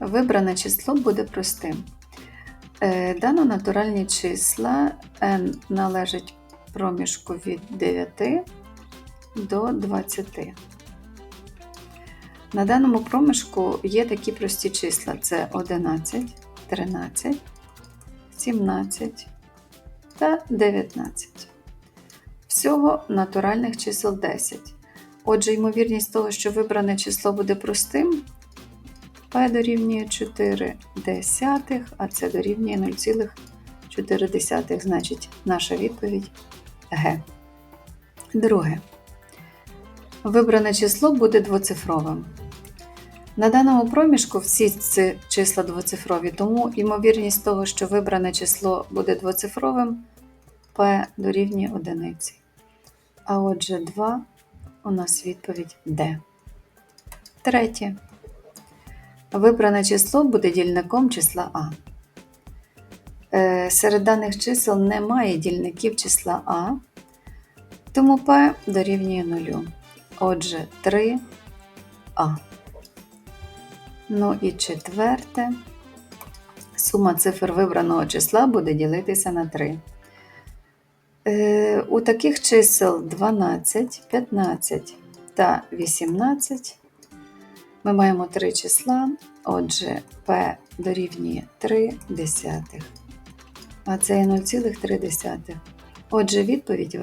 Вибране число буде простим. Е, Дано натуральні числа n належить проміжку від 9 до 20. На даному проміжку є такі прості числа: це 11, 13, 17 та 19. Всього натуральних чисел 10. Отже, ймовірність того, що вибране число буде простим, P дорівнює 4 десятих, а це дорівнює 0,4. Значить, наша відповідь Г. Друге. Вибране число буде двоцифровим. На даному проміжку всі ці числа двоцифрові, тому ймовірність того, що вибране число буде двоцифровим, P дорівнює одиниці. А отже, 2 у нас відповідь Д. Третє. Вибране число буде дільником числа А. Е, Серед даних чисел немає дільників числа А, тому P дорівнює 0. Отже, 3А. Ну і четверте. Сума цифр вибраного числа буде ділитися на 3. Е, У таких чисел 12, 15 та 18 ми маємо три числа, отже, P дорівнює 3 десятих, а це є 0,3. Отже, відповідь